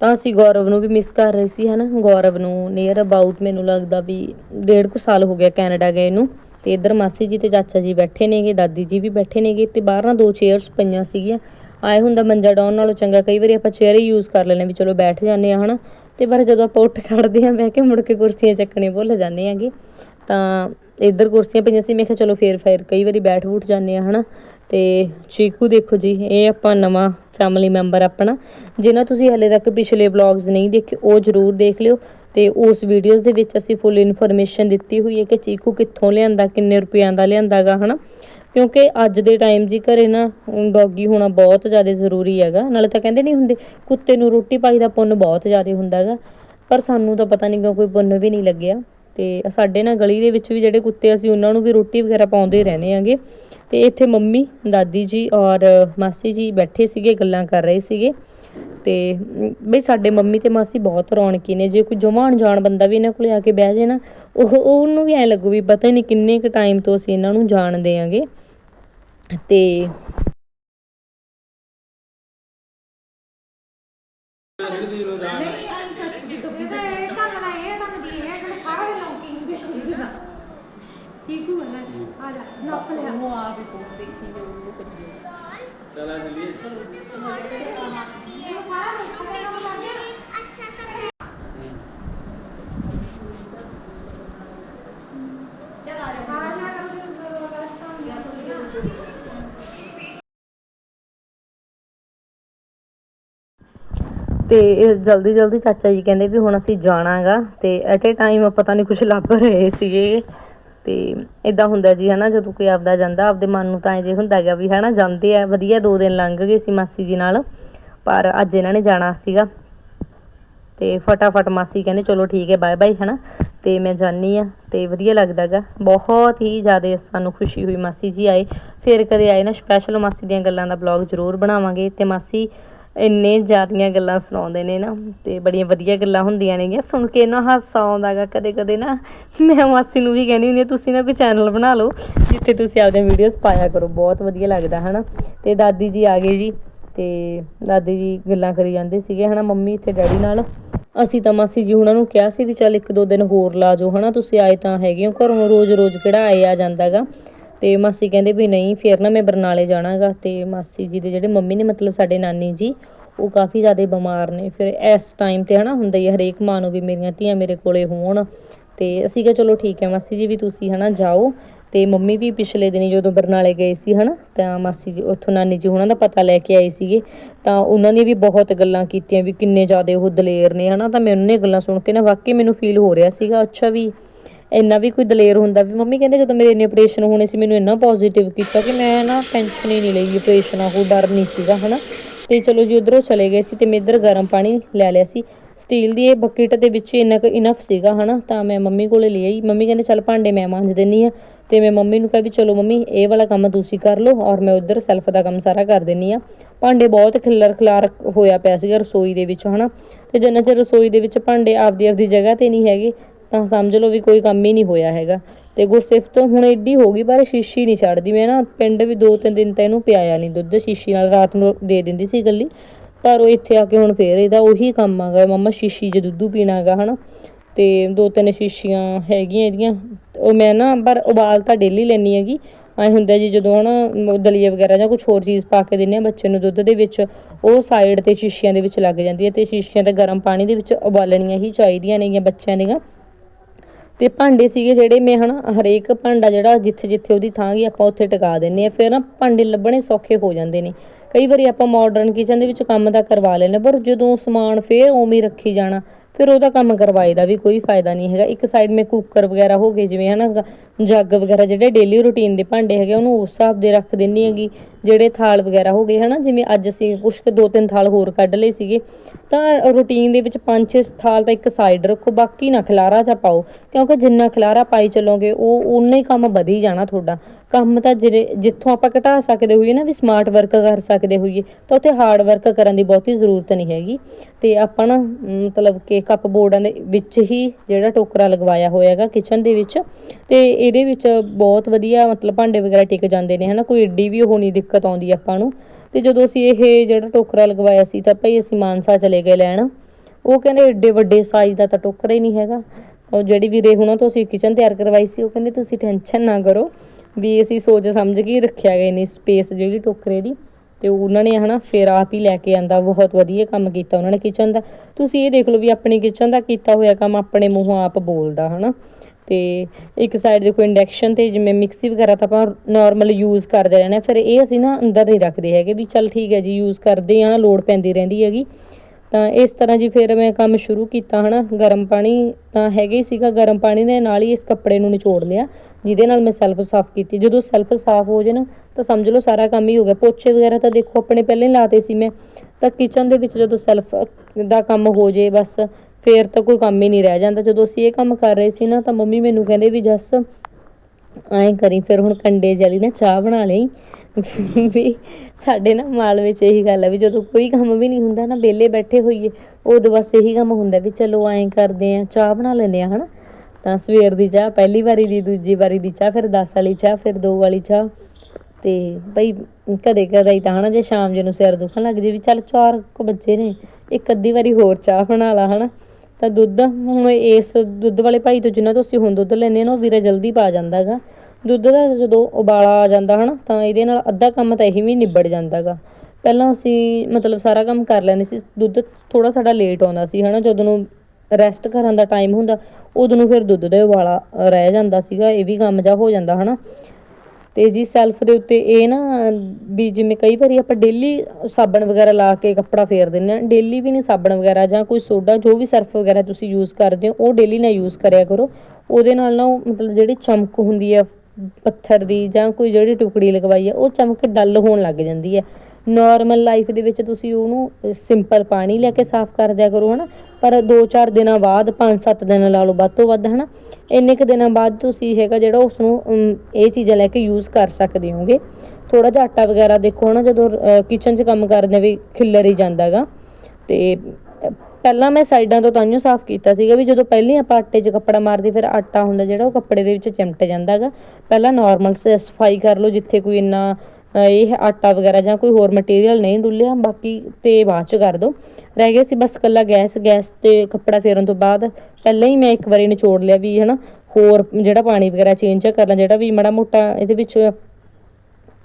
ਤਾਂ ਅਸੀਂ ਗੌਰਵ ਨੂੰ ਵੀ ਮਿਸ ਕਰ ਰਹੇ ਸੀ, ਹਨਾ? ਗੌਰਵ ਨੂੰ ਨੀਅਰ ਅਬਾਊਟ ਮੈਨੂੰ ਲੱਗਦਾ ਵੀ ਡੇਢ ਕੁ ਸਾਲ ਹੋ ਗਿਆ ਕੈਨੇਡਾ ਗਏ ਨੂੰ। ਤੇ ਇੱਧਰ ਮਾਸੀ ਜੀ ਤੇ ਚਾਚਾ ਜੀ ਬੈਠੇ ਨੇਗੇ, ਦਾਦੀ ਜੀ ਵੀ ਬੈਠੇ ਨੇਗੇ ਤੇ ਬਾਹਰ ਨਾ ਦੋ ਚੇਅਰਸ ਪਈਆਂ ਸੀਗੀਆਂ। ਆਏ ਹੁੰਦਾ ਮੰਜਾ ਡਾਉਣ ਨਾਲੋਂ ਚੰਗਾ, ਕਈ ਵਾਰੀ ਆਪਾਂ ਚੇਅਰ ਹੀ ਯੂਜ਼ ਕਰ ਲੈਂਦੇ ਵੀ ਚਲੋ ਬੈਠ ਜਾਂਦੇ ਆ ਹਨਾ। ਤੇ ਪਰ ਜਦੋਂ ਆਪਾਂ ਉੱਠ ਖੜਦੇ ਆ ਬਹਿ ਕੇ ਮੁੜ ਕੇ ਕੁਰਸੀਆਂ ਚੱਕਣੇ ਭੁੱਲ ਜਾਂਦੇ ਆਂਗੇ ਤਾਂ ਇੱਧਰ ਕੁਰਸੀਆਂ ਪਈਆਂ ਸੀ, ਮੈਂ ਕਿਹਾ ਚਲੋ ਫੇਰ ਫੇਰ ਕਈ ਵਾਰੀ ਬੈਠ ਬੂਠ ਜਾਂਦੇ ਆ ਹਨਾ। ਤੇ ਚੀਕੂ ਦੇਖੋ ਜੀ, ਇਹ ਆਪਾਂ ਨਵਾਂ ਫੈਮਿਲੀ ਮੈਂਬਰ ਆਪਣਾ ਜਿਹਨਾਂ ਤੁਸੀਂ ਹਲੇ ਤੱਕ ਪਿਛਲੇ ਵਲੌਗਸ ਨਹੀਂ ਦੇਖੇ, ਉਹ ਜ਼ਰੂਰ ਦੇਖ ਲਿਓ। ਤੇ ਉਸ ਵੀਡੀਓਜ਼ ਦੇ ਵਿੱਚ ਅਸੀਂ ਫੁੱਲ ਇਨਫੋਰਮੇਸ਼ਨ ਦਿੱਤੀ ਹੋਈ ਹੈ ਕਿ ਚੀਕੂ ਕਿੱਥੋਂ ਲਿਆਂਦਾ, ਕਿੰਨੇ ਰੁਪਈਆਂ ਦਾ ਲਿਆਂਦਾਗਾ, ਹਨਾ? ਕਿਉਂਕਿ ਅੱਜ ਦੇ ਟਾਈਮ ਜੀ ਘਰੇ ਨਾ ਡੌਗੀ ਹੋਣਾ ਬਹੁਤ ਜ਼ਿਆਦਾ ਜ਼ਰੂਰੀ ਹੈਗਾ। ਨਾਲੇ ਤਾਂ ਕਹਿੰਦੇ ਨਹੀਂ ਹੁੰਦੇ, ਕੁੱਤੇ ਨੂੰ ਰੋਟੀ ਪਾਈ ਦਾ ਪੁੰਨ ਬਹੁਤ ਜ਼ਿਆਦਾ ਹੁੰਦਾ ਹੈਗਾ ਪਰ ਸਾਨੂੰ ਤਾਂ ਪਤਾ ਨਹੀਂ ਕਿਉਂ ਕੋਈ ਪੁੰਨ ਵੀ ਨਹੀਂ ਲੱਗਿਆ। ਤੇ ਸਾਡੇ ਨਾ ਗਲੀ ਦੇ ਵਿੱਚ ਵੀ ਜਿਹੜੇ ਕੁੱਤੇ ਅਸੀਂ ਉਹਨਾਂ ਨੂੰ ਵੀ ਰੋਟੀ ਵਗੈਰਾ ਪਾਉਂਦੇ ਰਹਿੰਦੇ ਆਂਗੇ। ਤੇ ਇੱਥੇ ਮੰਮੀ, ਦਾਦੀ ਜੀ ਔਰ ਮਾਸੀ ਜੀ ਬੈਠੇ ਸੀਗੇ, ਗੱਲਾਂ ਕਰ ਰਹੇ ਸੀਗੇ। ਤੇ ਬਈ ਸਾਡੇ ਮੰਮੀ ਤੇ ਮਾਸੀ ਬਹੁਤ ਰੌਣਕੀ ਨੇ, ਜੇ ਕੋਈ ਜਮਾਂ ਅਣਜਾਣ ਬੰਦਾ ਵੀ ਇਹਨਾਂ ਕੋਲੇ ਆ ਕੇ ਬਹਿ ਜਾਏ ਨਾ, ਉਹ, ਉਹਨੂੰ ਵੀ ਐ ਲੱਗੂ ਵੀ ਪਤਾ ਹੀ ਨਹੀਂ ਕਿੰਨੇ ਕੁ ਟਾਈਮ ਤੋਂ ਅਸੀਂ ਇਹਨਾਂ ਨੂੰ ਜਾਣਦੇ ਆਂਗੇ। ਤੇ ਚੀਕੂ ਵਾਲਾ ਆ ਜਾ ਨੱਪ ਆ ਵੀ ਫੋਨ ਦੇਖੀ ਚਲਾ ਚਲੀਏ ਰਸਤਾ ਨਹੀਂ ਤੇ ਇਹ ਜਲਦੀ ਜਲਦੀ ਚਾਚਾ ਜੀ ਕਹਿੰਦੇ ਵੀ ਹੁਣ ਅਸੀਂ ਜਾਣਾਗਾ ਤੇ ਐਟ ਏ ਟਾਈਮ ਪਤਾ ਨਹੀਂ ਕੁਝ ਲੱਭ ਰਹੇ ਸੀਗੇ। ਤੇ ਇਦਾਂ ਹੁੰਦਾ ਜੀ, ਹਨਾ, ਜਦੋਂ ਕੋਈ ਆਪਦਾ ਜਾਂਦਾ, ਆਪਦੇ ਮਨ ਨੂੰ ਤਾਂ ਜੇ ਹੁੰਦਾ ਹੈਗਾ ਵੀ, ਹਨਾ, ਜਾਂਦੇ ਆ, ਵਧੀਆ ਦੋ ਦਿਨ ਲੰਘ ਗਏ ਸੀ ਮਾਸੀ ਜੀ ਨਾਲ, ਪਰ ਅੱਜ ਇਹਨਾਂ ਨੇ ਜਾਣਾ ਸੀਗਾ। ਤੇ ਫਟਾਫਟ ਮਾਸੀ ਕਹਿੰਦੇ, ਚਲੋ ਠੀਕ ਹੈ ਬਾਏ ਬਾਏ ਹਨਾ। ਤੇ ਮੈਂ ਜਾਣੀ ਆ ਤੇ ਵਧੀਆ ਲੱਗਦਾਗਾ ਬਹੁਤ ਹੀ ਜ਼ਿਆਦਾ ਸਾਨੂੰ ਖੁਸ਼ੀ ਹੋਈ ਮਾਸੀ ਜੀ ਆਏ। ਫਿਰ ਕਦੇ ਆਏ ਨਾ ਸਪੈਸ਼ਲ ਮਾਸੀ ਦੀਆਂ ਗੱਲਾਂ ਦਾ ਬਲੌਗ ਜ਼ਰੂਰ ਬਣਾਵਾਂਗੇ। ਤੇ ਮਾਸੀ ਇੰਨੇ ਜ਼ਿਆਦੀਆਂ ਗੱਲਾਂ ਸੁਣਾਉਂਦੇ ਨੇ ਨਾ ਤੇ ਬੜੀਆਂ ਵਧੀਆ ਗੱਲਾਂ ਹੁੰਦੀਆਂ ਨੇਗੀਆਂ। ਸੁਣ ਕੇ ਨਾ ਹਾਸਾ ਆਉਂਦਾਗਾ ਕਦੇ ਕਦੇ ਨਾ। ਮੈਂ ਮਾਸੀ ਨੂੰ ਵੀ ਕਹਿੰਦੀ ਹੁੰਦੀ ਹਾਂ, ਤੁਸੀਂ ਨਾ ਕੋਈ ਚੈਨਲ ਬਣਾ ਲਓ ਜਿੱਥੇ ਤੁਸੀਂ ਆਪਦੀਆਂ ਵੀਡੀਓਜ਼ ਪਾਇਆ ਕਰੋ। ਬਹੁਤ ਵਧੀਆ ਲੱਗਦਾ ਹਨਾ? ਤੇ ਦਾਦੀ ਜੀ ਆ ਗਏ ਜੀ ਤੇ ਦਾਦੀ ਜੀ ਗੱਲਾਂ ਕਰੀ ਜਾਂਦੇ ਸੀਗੇ ਹਨਾ? ਮੰਮੀ ਤੇ ਡੈਡੀ ਨਾਲ। ਅਸੀਂ ਤਾਂ ਮਾਸੀ ਜੀ ਉਹਨਾਂ ਨੂੰ ਕਿਹਾ ਸੀ ਵੀ ਚੱਲ ਇੱਕ ਦੋ ਦਿਨ ਹੋਰ ਲਾ ਜਾਓ ਹਨਾ? ਤੁਸੀਂ ਆਏ ਤਾਂ ਹੈਗੇ ਹੋ ਘਰੋਂ ਰੋਜ਼-ਰੋਜ਼ ਕਿਹੜਾ ਆਏ ਆ ਜਾਂਦਾਗਾ ਤੇ ਮਾਸੀ ਕਹਿੰਦੇ ਵੀ ਨਹੀਂ, ਫਿਰ ਨਾ ਮੈਂ ਬਰਨਾਲੇ ਜਾਣਾਗਾ ਤੇ ਮਾਸੀ ਜੀ ਦੇ ਜਿਹੜੇ ਮੰਮੀ ਨੇ ਮਤਲਬ ਸਾਡੇ ਨਾਨੀ ਜੀ, ਉਹ ਕਾਫੀ ਜ਼ਿਆਦਾ ਬਿਮਾਰ ਨੇ। ਫਿਰ ਇਸ ਟਾਈਮ ਤੇ ਹਨਾ ਹੁੰਦਾ ਹੀ ਆ, ਹਰੇਕ ਮਾਂ ਨੂੰ ਵੀ ਮੇਰੀਆਂ ਧੀਆਂ ਮੇਰੇ ਕੋਲੇ ਹੋਣ। ਤੇ ਅਸੀਂ ਕਿਹਾ ਚਲੋ ਠੀਕ ਹੈ ਮਾਸੀ ਜੀ ਵੀ ਤੁਸੀਂ ਹਨਾ ਜਾਓ। ਤੇ ਮੰਮੀ ਵੀ ਪਿਛਲੇ ਦਿਨੀ ਜਦੋਂ ਬਰਨਾਲੇ ਗਏ ਸੀ ਹਨਾ, ਤਾਂ ਮਾਸੀ ਜੀ ਉੱਥੋਂ ਨਾਨੀ ਜੀ ਉਹਨਾਂ ਦਾ ਪਤਾ ਲੈ ਕੇ ਆਏ ਸੀਗੇ। ਤਾਂ ਉਹਨਾਂ ਨੇ ਵੀ ਬਹੁਤ ਗੱਲਾਂ ਕੀਤੀਆਂ ਵੀ ਕਿੰਨੇ ਜ਼ਿਆਦਾ ਉਹ ਦਲੇਰ ਨੇ ਹਨਾ, ਤਾਂ ਮੈਂ ਉਹਨਾਂ ਦੀਆਂ ਗੱਲਾਂ ਸੁਣ ਕੇ ਨਾ ਵਾਕਈ ਮੈਨੂੰ ਫੀਲ ਹੋ ਰਿਹਾ ਸੀਗਾ। ਅੱਛਾ ਵੀ ਇੰਨਾ ਵੀ ਕੋਈ ਦਲੇਰ ਹੁੰਦਾ ਵੀ ਮੰਮੀ ਕਹਿੰਦੇ ਜਦੋਂ ਮੇਰੇ ਇੰਨੇ ਆਪਰੇਸ਼ਨ ਹੋਣੇ ਸੀ, ਮੈਨੂੰ ਇੰਨਾ ਪੋਜ਼ਿਟਿਵ ਕੀਤਾ ਕਿ ਮੈਂ ਨਾ ਟੈਨਸ਼ਨ ਹੀ ਨਹੀਂ ਲਈ ਆਪਰੇਸ਼ਨ ਆ ਉਹ ਡਰ ਨਹੀਂ ਸੀਗਾ, ਹਨਾ? ਤੇ ਚਲੋ ਜੀ ਉਧਰੋਂ ਚਲੇ ਗਏ ਸੀ ਤੇ ਮੈਂ ਇੱਧਰ ਗਰਮ ਪਾਣੀ ਲੈ ਲਿਆ ਸੀ। ਸਟੀਲ ਦੀ ਇਹ ਬਕਟ ਦੇ ਵਿੱਚ ਇੰਨਾ ਕੁ ਇਨਫ ਸੀਗਾ, ਹਨਾ? ਤਾਂ ਮੈਂ ਮੰਮੀ ਕੋਲੇ ਲੈ ਆਈ। ਮੰਮੀ ਕਹਿੰਦੇ, ਚੱਲ ਭਾਂਡੇ ਮੈਂ ਮਾਂਜ ਦਿੰਨੀ ਆ। ਤੇ ਮੈਂ ਮੰਮੀ ਨੂੰ ਕਿਹਾ ਵੀ ਚਲੋ ਮੰਮੀ, ਇਹ ਵਾਲਾ ਕੰਮ ਤੁਸੀਂ ਕਰ ਲਓ ਔਰ ਮੈਂ ਉਧਰ ਸੈਲਫ ਦਾ ਕੰਮ ਸਾਰਾ ਕਰ ਦਿੰਨੀ ਆ। ਭਾਂਡੇ ਬਹੁਤ ਖਿਲਰ ਖਿਲਾਰ ਹੋਇਆ ਪਿਆ ਸੀਗਾ ਰਸੋਈ ਦੇ ਵਿੱਚ, ਹਨਾ? ਤੇ ਜਿੰਨਾ ਚਿਰ ਰਸੋਈ ਦੇ ਵਿੱਚ ਭਾਂਡੇ ਆਪਦੀ ਆਪਦੀ ਜਗ੍ਹਾ ਤੇ ਨਹੀਂ ਹੈਗੇ ਤਾਂ ਸਮਝ ਲਓ ਵੀ ਕੋਈ ਕੰਮ ਹੀ ਨਹੀਂ ਹੋਇਆ ਹੈਗਾ। ਤੇ ਗੁਰਸਿੱਖ ਤੋਂ ਹੁਣ ਐਡੀ ਹੋ ਗਈ, ਪਰ ਸ਼ੀਸ਼ੀ ਨਹੀਂ ਛੱਡਦੀ। ਮੈਂ ਨਾ ਪਿੰਡ ਵੀ ਦੋ ਤਿੰਨ ਦਿਨ ਤਾਂ ਇਹਨੂੰ ਪਿਆਇਆ ਨਹੀਂ ਦੁੱਧ, ਸ਼ੀਸ਼ੀ ਨਾਲ ਰਾਤ ਨੂੰ ਦੇ ਦਿੰਦੀ ਸੀ ਗੱਲੀ ਪਰ ਉਹ ਇੱਥੇ ਆ ਕੇ ਹੁਣ ਫੇਰ ਇਹਦਾ ਉਹੀ ਕੰਮ ਆਗਾ ਮੰਮਾ ਸ਼ੀਸ਼ੀ 'ਚ ਦੁੱਧ ਪੀਣਾਗਾ ਹਨਾ। ਤੇ ਦੋ ਤਿੰਨ ਸ਼ੀਸ਼ੀਆਂ ਹੈਗੀਆਂ ਇਹਦੀਆਂ। ਉਹ ਮੈਂ ਨਾ, ਪਰ ਉਬਾਲ ਤਾਂ ਡੇਲੀ ਲੈਣੀ ਹੈਗੀ। ਐ ਹੁੰਦਾ ਜੀ ਜਦੋਂ ਨਾ ਦਲੀਆ ਵਗੈਰਾ ਜਾਂ ਕੁਝ ਹੋਰ ਚੀਜ਼ ਪਾ ਕੇ ਦਿੰਨੇ ਆ ਬੱਚੇ ਨੂੰ ਦੁੱਧ ਦੇ ਵਿੱਚ, ਉਹ ਸਾਈਡ ਤੇ ਸ਼ੀਸ਼ੀਆਂ ਦੇ ਵਿੱਚ ਲੱਗ ਜਾਂਦੀ ਹੈ। ਤੇ ਸ਼ੀਸ਼ੀਆਂ ਤੇ ਗਰਮ ਪਾਣੀ ਦੇ ਵਿੱਚ ਉਬਾਲਣੀਆਂ ਹੀ ਚਾਹੀਦੀਆਂ ਨੇਗੀਆਂ ਬੱਚਿਆਂ ਦੀਆਂ। ਤੇ ਭਾਂਡੇ ਸੀਗੇ ਜਿਹੜੇ ਮੈਂ ਹਨਾ, ਹਰੇਕ ਭਾਂਡਾ ਜਿਹੜਾ ਜਿੱਥੇ ਜਿੱਥੇ ਉਹਦੀ ਥਾਂ ਗਈ, ਆਪਾਂ ਉੱਥੇ ਟਿਕਾ ਦਿੰਨੇ ਆ ਫਿਰ ਨਾ ਭਾਂਡੇ ਲੱਭਣੇ ਸੌਖੇ ਹੋ ਜਾਂਦੇ ਨੇ। ਕਈ ਵਾਰੀ ਆਪਾਂ ਮਾਡਰਨ ਕਿਚਨ ਦੇ ਵਿੱਚ ਕੰਮ ਤਾਂ ਕਰਵਾ ਲੈਂਦੇ ਪਰ ਜਦੋਂ ਸਮਾਨ ਫੇਰ ਉਵੇਂ ਹੀ ਰੱਖੀ ਜਾਣਾ, ਫਿਰ ਉਹਦਾ ਕੰਮ ਕਰਵਾਏ ਦਾ ਵੀ ਕੋਈ ਫਾਇਦਾ ਨਹੀਂ ਹੈਗਾ। ਇੱਕ ਸਾਈਡ ਮੇ ਕੁੱਕਰ ਵਗੈਰਾ ਹੋ ਗਏ, ਜਿਵੇਂ ਹਨਾ ਜੱਗ ਵਗੈਰਾ ਜਿਹੜੇ ਡੇਲੀ ਰੂਟੀਨ ਦੇ ਭਾਂਡੇ ਹੈਗੇ, ਉਹਨੂੰ ਉਸ ਹਿਸਾਬ ਦੇ ਰੱਖ ਦਿੰਨੀ ਹੈਗੀ। ਜਿਹੜੇ ਥਾਲ ਵਗੈਰਾ ਹੋ ਗਏ, ਹਨਾ, ਜਿਵੇਂ ਅੱਜ ਅਸੀਂ ਕੁਛ ਕੁ ਦੋ ਤਿੰਨ ਥਾਲ ਹੋਰ ਕੱਢ ਲਏ ਸੀਗੇ, ਤਾਂ ਰੂਟੀਨ ਦੇ ਵਿੱਚ ਪੰਜ ਛੇ ਥਾਲ ਤਾਂ ਇੱਕ ਸਾਈਡ ਰੱਖੋ, ਬਾਕੀ ਨਾ ਖਲਾਰਾ ਜਾਂ ਪਾਓ। ਕਿਉਂਕਿ ਜਿੰਨਾ ਖਲਾਰਾ ਪਾਈ ਚੱਲੋਗੇ, ਉਹ ਉਨਾ ਹੀ ਕੰਮ ਵਧੀ ਜਾਣਾ ਤੁਹਾਡਾ। ਕੰਮ ਤਾਂ ਜਿਹੜੇ, ਜਿੱਥੋਂ ਆਪਾਂ ਘਟਾ ਸਕਦੇ ਹੋਈਏ ਨਾ, ਵੀ ਸਮਾਰਟ ਵਰਕ ਕਰ ਸਕਦੇ ਹੋਈਏ, ਤਾਂ ਉੱਥੇ ਹਾਰਡ ਵਰਕ ਕਰਨ ਦੀ ਬਹੁਤੀ ਜ਼ਰੂਰਤ ਨਹੀਂ ਹੈਗੀ। ਤੇ ਆਪਾਂ ਨਾ ਮਤਲਬ ਕਿ ਕੱਪ ਬੋਰਡਾਂ ਦੇ ਵਿੱਚ ਹੀ ਜਿਹੜਾ ਟੋਕਰਾ ਲਗਵਾਇਆ ਹੋਇਆ ਹੈਗਾ ਕਿਚਨ ਦੇ ਵਿੱਚ, ਤੇ ਇਹਦੇ ਵਿੱਚ ਬਹੁਤ ਵਧੀਆ ਮਤਲਬ ਭਾਂਡੇ ਵਗੈਰਾ ਟਿਕ ਜਾਂਦੇ ਨੇ, ਹਨਾ? ਕੋਈ ਏਡੀ ਵੀ ਉਹ ਨਹੀਂ ਦਿੱਕਤ ਆਉਂਦੀ ਆਪਾਂ ਨੂੰ। ਤੇ ਜਦੋਂ ਅਸੀਂ ਇਹ ਜਿਹੜਾ ਟੋਕਰਾ ਲਗਵਾਇਆ ਸੀ ਤਾਂ ਭਾਈ ਅਸੀਂ ਮਾਨਸਾ ਚਲੇ ਗਏ ਲੈਣ। ਉਹ ਕਹਿੰਦੇ ਏਡੇ ਵੱਡੇ ਸਾਈਜ਼ ਦਾ ਤਾਂ ਟੋਕਰਾ ਹੀ ਨਹੀਂ ਹੈਗਾ। ਉਹ ਜਿਹੜੀ ਵੀਰੇ ਹੁਣਾਂ ਤੋਂ ਅਸੀਂ ਕਿਚਨ ਤਿਆਰ ਕਰਵਾਈ ਸੀ, ਉਹ ਕਹਿੰਦੇ ਤੁਸੀਂ ਟੈਨਸ਼ਨ ਨਾ ਕਰੋ। ਵੀ ਅਸੀਂ ਸੋਚ ਸਮਝ ਕੇ ਰੱਖਿਆ ਗਏ ਨੇ ਸਪੇਸ ਜਿਹੜੀ ਟੋਕਰੇ ਦੀ। ਤੇ ਉਹਨਾਂ ਨੇ ਹਨਾ ਫੇਰ ਆਪ ਹੀ ਲੈ ਕੇ ਆਂਦਾ, ਬਹੁਤ ਵਧੀਆ ਕੰਮ ਕੀਤਾ ਉਹਨਾਂ ਨੇ ਕਿਚਨ ਦਾ। ਤੁਸੀਂ ਇਹ ਦੇਖ ਲਓ ਵੀ ਆਪਣੀ ਕਿਚਨ ਦਾ ਕੀਤਾ ਹੋਇਆ ਕੰਮ ਆਪਣੇ ਮੂੰਹੋਂ ਆਪ ਬੋਲਦਾ, ਹਨਾ? ਤੇ ਇੱਕ ਸਾਈਡ ਦੇਖੋ ਇੰਡਕਸ਼ਨ ਤੇ ਜਿਵੇਂ ਮਿਕਸੀ ਵਗੈਰਾ ਤਾਂ ਆਪਾਂ ਨਾਰਮਲ ਯੂਜ਼ ਕਰਦੇ ਰਹਿੰਦੇ ਹਾਂ, ਫਿਰ ਇਹ ਅਸੀਂ ਨਾ ਅੰਦਰ ਨਹੀਂ ਰੱਖਦੇ ਹੈਗੇ ਵੀ ਚੱਲ ਠੀਕ ਹੈ ਜੀ ਯੂਜ਼ ਕਰਦੇ ਆ ਲੋੜ ਪੈਂਦੀ ਰਹਿੰਦੀ ਹੈਗੀ। ਤਾਂ ਇਸ ਤਰ੍ਹਾਂ ਜੀ ਫਿਰ ਮੈਂ ਕੰਮ ਸ਼ੁਰੂ ਕੀਤਾ ਹਨਾ, ਗਰਮ ਪਾਣੀ ਤਾਂ ਹੈਗਾ ਹੀ ਸੀਗਾ, ਗਰਮ ਪਾਣੀ ਦੇ ਨਾਲ ਹੀ ਇਸ ਕੱਪੜੇ ਨੂੰ ਨਿਚੋੜ ਲਿਆ, ਜਿਹਦੇ ਨਾਲ ਮੈਂ ਸੈਲਫ ਸਾਫ਼ ਕੀਤੀ। ਜਦੋਂ ਸੈਲਫ ਸਾਫ਼ ਹੋ ਜੇ ਨਾ, ਤਾਂ ਸਮਝ ਲਓ ਸਾਰਾ ਕੰਮ ਹੀ ਹੋ ਗਿਆ। ਪੋਚੇ ਵਗੈਰਾ ਤਾਂ ਦੇਖੋ ਆਪਣੇ ਪਹਿਲਾਂ ਹੀ ਲਾਤੇ ਸੀ ਮੈਂ, ਤਾਂ ਕਿਚਨ ਦੇ ਵਿੱਚ ਜਦੋਂ ਸੈਲਫ ਦਾ ਕੰਮ ਹੋ ਜੇ ਬਸ ਫੇਰ ਤਾਂ ਕੋਈ ਕੰਮ ਹੀ ਨਹੀਂ ਰਹਿ ਜਾਂਦਾ। ਜਦੋਂ ਅਸੀਂ ਇਹ ਕੰਮ ਕਰ ਰਹੇ ਸੀ ਨਾ, ਤਾਂ ਮੰਮੀ ਮੈਨੂੰ ਕਹਿੰਦੇ ਵੀ ਜੱਸ, ਐਂ ਕਰੀ, ਫਿਰ ਹੁਣ ਕੰਡੇ ਜਲੀ ਨਾ ਚਾਹ ਬਣਾ ਲਈ। ਵੀ ਸਾਡੇ ਨਾ ਮਾਲ ਵਿੱਚ ਇਹੀ ਗੱਲ ਹੈ ਵੀ ਜਦੋਂ ਕੋਈ ਕੰਮ ਵੀ ਨਹੀਂ ਹੁੰਦਾ ਨਾ, ਵਿਹਲੇ ਬੈਠੇ ਹੋਈਏ, ਉਦੋਂ ਬਸ ਇਹੀ ਕੰਮ ਹੁੰਦਾ ਵੀ ਚਲੋ ਐਂ ਕਰਦੇ ਆ, ਚਾਹ ਬਣਾ ਲੈਂਦੇ ਆ, ਹਨਾ। ਤਾਂ ਸਵੇਰ ਦੀ ਚਾਹ, ਪਹਿਲੀ ਵਾਰੀ ਦੀ, ਦੂਜੀ ਵਾਰੀ ਦੀ ਚਾਹ, ਫਿਰ 10 ਵਾਲੀ ਚਾਹ, ਫਿਰ 2 ਵਾਲੀ ਚਾਹ। ਤੇ ਬਈ ਕਦੇ ਕਦੇ ਤਾਂ ਹਨਾ, ਜੇ ਸ਼ਾਮ ਜੇ ਨੂੰ ਸਿਰ ਦੁਖਣ ਲੱਗ ਜੇ ਵੀ ਚੱਲ ਚਾਰ ਕੁ ਬੱਚੇ ਨੇ, ਇੱਕ ਅੱਧੀ ਵਾਰੀ ਹੋਰ ਚਾਹ ਬਣਾ ਲਾ, ਹਨਾ। ਤਾਂ ਦੁੱਧ, ਹੁਣ ਇਸ ਦੁੱਧ ਵਾਲੇ ਭਾਈ ਤੋਂ ਜਿਨ੍ਹਾਂ ਤੋਂ ਅਸੀਂ ਹੁਣ ਦੁੱਧ ਲੈਂਦੇ ਨਾ, ਉਹ ਵੀਰਾ ਜਲਦੀ ਪਾ ਜਾਂਦਾ ਹੈਗਾ। ਦੁੱਧ ਦਾ ਜਦੋਂ ਉਬਾਲਾ ਆ ਜਾਂਦਾ ਹਨਾ, ਤਾਂ ਇਹਦੇ ਨਾਲ ਅੱਧਾ ਕੰਮ ਤਾਂ ਇਹ ਵੀ ਨਿਬੜ ਜਾਂਦਾ ਹੈਗਾ। ਪਹਿਲਾਂ ਅਸੀਂ ਮਤਲਬ ਸਾਰਾ ਕੰਮ ਕਰ ਲੈਂਦੇ ਸੀ, ਦੁੱਧ ਥੋੜਾ ਸਾਡਾ ਲੇਟ ਆਉਂਦਾ ਸੀ ਹਨਾ, ਜਦੋਂ ਨੂੰ ਰੈਸਟ ਕਰਨ ਦਾ ਟਾਈਮ ਹੁੰਦਾ, ਉਦੋਂ ਨੂੰ ਫਿਰ ਦੁੱਧ ਦਾ ਉਬਾਲਾ ਰਹਿ ਜਾਂਦਾ ਸੀਗਾ, ਇਹ ਵੀ ਕੰਮ ਜਾ ਹੋ ਜਾਂਦਾ ਹਨਾ। ਤੇ ਜੀ ਸੈਲਫ ਦੇ ਉੱਤੇ ਇਹ ਨਾ, ਵੀ ਜਿਵੇਂ ਕਈ ਵਾਰੀ ਆਪਾਂ ਡੇਲੀ ਸਾਬਣ ਵਗੈਰਾ ਲਾ ਕੇ ਕੱਪੜਾ ਫੇਰ ਦਿੰਦੇ ਆ ਡੇਲੀ ਵੀ ਨਹੀਂ ਸਾਬਣ ਵਗੈਰਾ ਜਾਂ ਕੋਈ ਸੋਡਾ, ਜੋ ਵੀ ਸਰਫ ਵਗੈਰਾ ਤੁਸੀਂ ਯੂਜ਼ ਕਰਦੇ ਹੋ, ਉਹ ਡੇਲੀ ਨਾ ਯੂਜ਼ ਕਰਿਆ ਕਰੋ। ਉਹਦੇ ਨਾਲ ਨਾ ਉਹ ਮਤਲਬ ਜਿਹੜੀ ਚਮਕ ਹੁੰਦੀ ਹੈ, ਪੱਥਰ ਦੀ ਜਾਂ ਕੋਈ ਜਿਹੜੀ ਟੁਕੜੀ ਲਗਵਾਈ ਹੈ, ਉਹ ਚਮਕ ਡੱਲ ਹੋਣ ਲੱਗ ਜਾਂਦੀ ਹੈ। ਨਾਰਮਲ ਲਾਈਫ ਦੇ ਵਿੱਚ ਤੁਸੀਂ ਉਹਨੂੰ ਸਿੰਪਲ ਪਾਣੀ ਲੈ ਕੇ ਸਾਫ਼ ਕਰ ਦਿਆ ਕਰੋ, ਹਨਾ? ਪਰ 2-4 ਦਿਨਾਂ ਬਾਅਦ 5-7 ਦਿਨ ਲਾ ਲਓ ਵੱਧ ਤੋਂ ਵੱਧ ਹਨਾ? ਇੰਨੇ ਕੁ ਦਿਨਾਂ ਬਾਅਦ ਤੁਸੀਂ ਹੈਗਾ ਜਿਹੜਾ ਉਸ ਨੂੰ ਇਹ ਚੀਜ਼ਾਂ ਲੈ ਕੇ ਯੂਜ਼ ਕਰ ਸਕਦੇ ਹੋਗੇ। ਥੋੜਾ ਜਿਹਾ ਆਟਾ ਵਗੈਰਾ ਦੇਖੋ ਹਨਾ ਜਦੋਂ ਕਿਚਨ 'ਚ ਕੰਮ ਕਰਦੇ ਵੀ ਖਿੱਲਰ ਹੀ ਜਾਂਦਾਗਾ ਤੇ ਅਹ, ਪਹਿਲਾਂ ਮੈਂ ਸਾਈਡਾਂ ਤੋਂ ਤਾਂਹੀਓ ਸਾਫ਼ ਕੀਤਾ ਸੀਗਾ ਵੀ ਜਦੋਂ ਪਹਿਲੀ ਆਪਾਂ ਆਟੇ 'ਚ ਕੱਪੜਾ ਮਾਰਦੇ ਫਿਰ ਆਟਾ ਹੁੰਦਾ ਜਿਹੜਾ ਉਹ ਕੱਪੜੇ ਦੇ ਵਿੱਚ ਚਿਮਟ ਜਾਂਦਾਗਾ ਪਹਿਲਾਂ ਨਾਰਮਲ ਸਫ਼ਾਈ ਕਰ ਲਓ ਜਿੱਥੇ ਕੋਈ ਇੰਨਾ ਇਹ ਆਟਾ ਵਗੈਰਾ ਜਾਂ ਕੋਈ ਹੋਰ ਮਟੀਰੀਅਲ ਨਹੀਂ ਡੁੱਲਿਆ, ਬਾਕੀ ਤੇ ਬਾਅਦ 'ਚ ਕਰ ਦੋ। ਰਹਿ ਗਿਆ ਸੀ ਬਸ ਕੱਲਾ ਗੈਸ ਗੈਸ ਤੇ ਕੱਪੜਾ ਫੇਰਨ ਤੋਂ ਬਾਅਦ ਪਹਿਲਾਂ ਹੀ ਮੈਂ ਇੱਕ ਵਾਰੀ ਨਿਚੋੜ ਲਿਆ ਵੀ ਹਨਾ, ਹੋਰ ਜਿਹੜਾ ਪਾਣੀ ਵਗੈਰਾ ਚੇਂਜ ਕਰਨਾ ਜਿਹੜਾ ਵੀ ਮਾੜਾ ਮੋਟਾ ਇਹਦੇ ਵਿੱਚ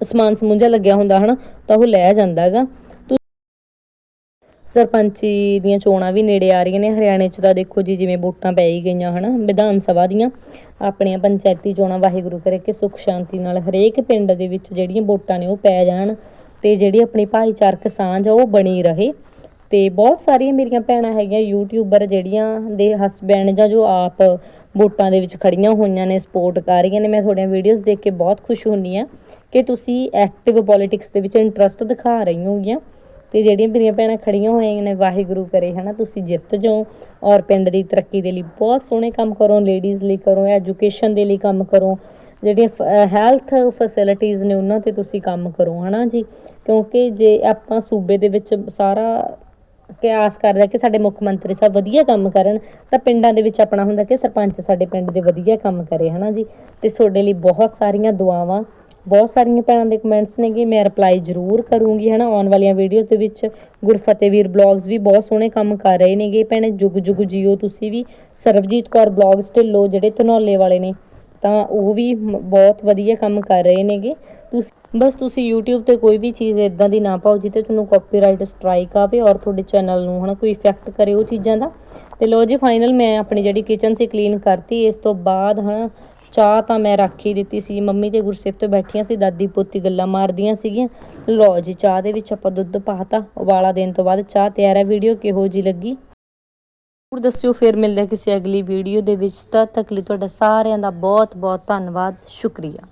ਸਮਾਨ ਸਮੂੰਜਾ ਲੱਗਿਆ ਹੁੰਦਾ ਹਨਾ, ਤਾਂ ਉਹ ਲੈ ਜਾਂਦਾ ਹੈਗਾ। ਸਰਪੰਚੀ ਦੀਆਂ ਚੋਣਾਂ ਵੀ ਨੇੜੇ ਆ ਰਹੀਆਂ ਨੇ। ਹਰਿਆਣੇ 'ਚ ਤਾਂ ਦੇਖੋ ਜੀ ਜਿਵੇਂ ਵੋਟਾਂ ਪੈ ਹੀ ਗਈਆਂ ਹਨਾ, ਵਿਧਾਨ ਸਭਾ ਦੀਆਂ। ਆਪਣੀਆਂ ਪੰਚਾਇਤੀ ਚੋਣਾਂ, ਵਾਹਿਗੁਰੂ ਕਰੇ ਕਿ ਸੁੱਖ ਸ਼ਾਂਤੀ ਨਾਲ ਹਰੇਕ ਪਿੰਡ ਦੇ ਵਿੱਚ ਜਿਹੜੀਆਂ ਵੋਟਾਂ ਨੇ ਉਹ ਪੈ ਜਾਣ ਤੇ ਜਿਹੜੀ ਆਪਣੀ ਭਾਈਚਾਰਕ ਸਾਂਝ ਆ ਉਹ ਬਣੀ ਰਹੇ। ਤੇ ਬਹੁਤ ਸਾਰੀਆਂ ਮੇਰੀਆਂ ਭੈਣਾਂ ਹੈਗੀਆਂ ਯੂਟਿਊਬਰ ਜਿਹੜੀਆਂ ਦੇ ਹਸਬੈਂਡ ਜਾਂ ਜੋ ਆਪ ਵੋਟਾਂ ਦੇ ਵਿੱਚ ਖੜੀਆਂ ਹੋਈਆਂ ਨੇ ਸਪੋਰਟ ਕਰ ਰਹੀਆਂ ਨੇ। ਮੈਂ ਤੁਹਾਡੀਆਂ ਵੀਡੀਓਜ਼ ਦੇਖ ਕੇ ਬਹੁਤ ਖੁਸ਼ ਹੁੰਨੀ ਆ ਕਿ ਤੁਸੀਂ ਐਕਟਿਵ ਪੋਲਿਟਿਕਸ ਦੇ ਵਿੱਚ ਇੰਟਰਸਟ ਦਿਖਾ ਰਹੀ ਹੋਗੀਆਂ। ਤੇ ਜਿਹੜੀਆਂ ਮੇਰੀਆਂ ਭੈਣਾਂ ਖੜੀਆਂ ਹੋਈਆਂ ਨੇ, ਵਾਹਿਗੁਰੂ ਕਰੇ, ਹਨਾ, ਤੁਸੀਂ ਜਿੱਤ ਜਾਓ ਔਰ ਪਿੰਡ ਦੀ ਤਰੱਕੀ ਦੇ ਲਈ ਬਹੁਤ ਸੋਹਣੇ ਕੰਮ ਕਰੋ ਲੇਡੀਜ਼ ਲਈ ਕਰੋ ਐਜੂਕੇਸ਼ਨ ਦੇ ਲਈ ਕੰਮ ਕਰੋ, ਜਿਹੜੀਆਂ ਹੈਲਥ ਫੈਸਿਲਿਟੀਆਂ ਨੇ ਉਹਨਾਂ ਤੇ ਤੁਸੀਂ ਕੰਮ ਕਰੋ, ਹਨਾ ਜੀ? ਕਿਉਂਕਿ ਜੇ ਆਪਾਂ ਸੂਬੇ ਦੇ ਵਿੱਚ ਸਾਰਾ ਕਿਆਸ ਕਰਦਾ ਕਿ ਸਾਡੇ ਮੁੱਖ ਮੰਤਰੀ ਸਾਹਿਬ ਵਧੀਆ ਕੰਮ ਕਰਨ, ਤਾਂ ਪਿੰਡਾਂ ਦੇ ਵਿੱਚ ਆਪਣਾ ਹੁੰਦਾ ਕਿ ਸਰਪੰਚ ਸਾਡੇ ਪਿੰਡ ਦੇ ਵਧੀਆ ਕੰਮ ਕਰੇ, ਹਨਾ ਜੀ? ਤੇ ਤੁਹਾਡੇ ਲਈ ਬਹੁਤ ਸਾਰੀਆਂ ਦੁਆਵਾਂ ਬਹੁਤ ਸਾਰੀਆਂ ਭੈਣਾਂ ਦੇ ਕਮੈਂਟਸ ਨੇਗੇ, ਮੈਂ ਰਿਪਲਾਈ ਜ਼ਰੂਰ ਕਰੂੰਗੀ, ਹਨਾ? ਆਉਣ ਵਾਲੀਆਂ ਵੀਡੀਓਜ਼ ਦੇ ਵਿੱਚ ਗੁਰਫਤਿਹਵੀਰ ਬਲੌਗਸ ਵੀ ਬਹੁਤ ਸੋਹਣੇ ਕੰਮ ਕਰ ਰਹੇ ਨੇਗੇ ਭੈਣੇ। ਜੁਗ ਜੁਗ ਜੀਓ ਤੁਸੀਂ ਵੀ, ਸਰਬਜੀਤ ਕੌਰ ਬਲੌਗਸ ਢਿੱਲੋ ਜਿਹੜੇ ਧਨੌਲੇ ਵਾਲੇ ਨੇ, ਤਾਂ ਉਹ ਵੀ ਬਹੁਤ ਵਧੀਆ ਕੰਮ ਕਰ ਰਹੇ ਨੇਗੇ। ਤੁਸੀਂ, ਬਸ ਤੁਸੀਂ YouTube ਤੇ ਕੋਈ ਵੀ ਚੀਜ਼ ਇਦਾਂ ਦੀ ਨਾ ਪਾਓ ਜਿੱਤੇ ਤੁਹਾਨੂੰ ਕਾਪੀਰਾਈਟ ਸਟ੍ਰਾਈਕ ਆਵੇ ਔਰ ਤੁਹਾਡੇ ਚੈਨਲ ਨੂੰ, ਹਨਾ, ਕੋਈ ਇਫੈਕਟ ਕਰੇ ਉਹ ਚੀਜ਼ਾਂ ਦਾ। ਤੇ ਲੋ ਜੀ ਫਾਈਨਲ ਮੈਂ ਆਪਣੀ ਜਿਹੜੀ ਕਿਚਨ ਸੀ ਕਲੀਨ ਕਰਤੀ, ਇਸ ਤੋਂ ਬਾਅਦ, ਹਨਾ ਚਾਹ ਤਾਂ ਮੈਂ ਰੱਖ ਹੀ ਦਿੱਤੀ ਸੀ। ਮੰਮੀ ਤੇ ਗੁਰਸੇਵ ਤੋਂ ਬੈਠੀਆਂ ਸੀ, ਦਾਦੀ ਪੋਤੀ ਗੱਲਾਂ ਮਾਰਦੀਆਂ ਸੀਗੀਆਂ। ਲਓ ਜੀ, ਚਾਹ ਦੇ ਵਿੱਚ ਆਪਾਂ ਦੁੱਧ ਪਾਤਾ ਉਬਾਲਾ ਦੇਣ ਤੋਂ ਬਾਅਦ ਚਾਹ ਤਿਆਰ ਹੈ। ਵੀਡੀਓ ਕਿਹੋ ਜੀ ਲੱਗੀ? ਹੋਰ ਦੱਸਿਓ, ਫਿਰ ਮਿਲਦੇ ਕਿਸੇ ਅਗਲੀ ਵੀਡੀਓ ਦੇ ਵਿੱਚ। ਤਦ ਤੱਕ ਲਈ ਤੁਹਾਡਾ ਸਾਰਿਆਂ ਦਾ ਬਹੁਤ ਬਹੁਤ ਧੰਨਵਾਦ। ਸ਼ੁਕਰੀਆ।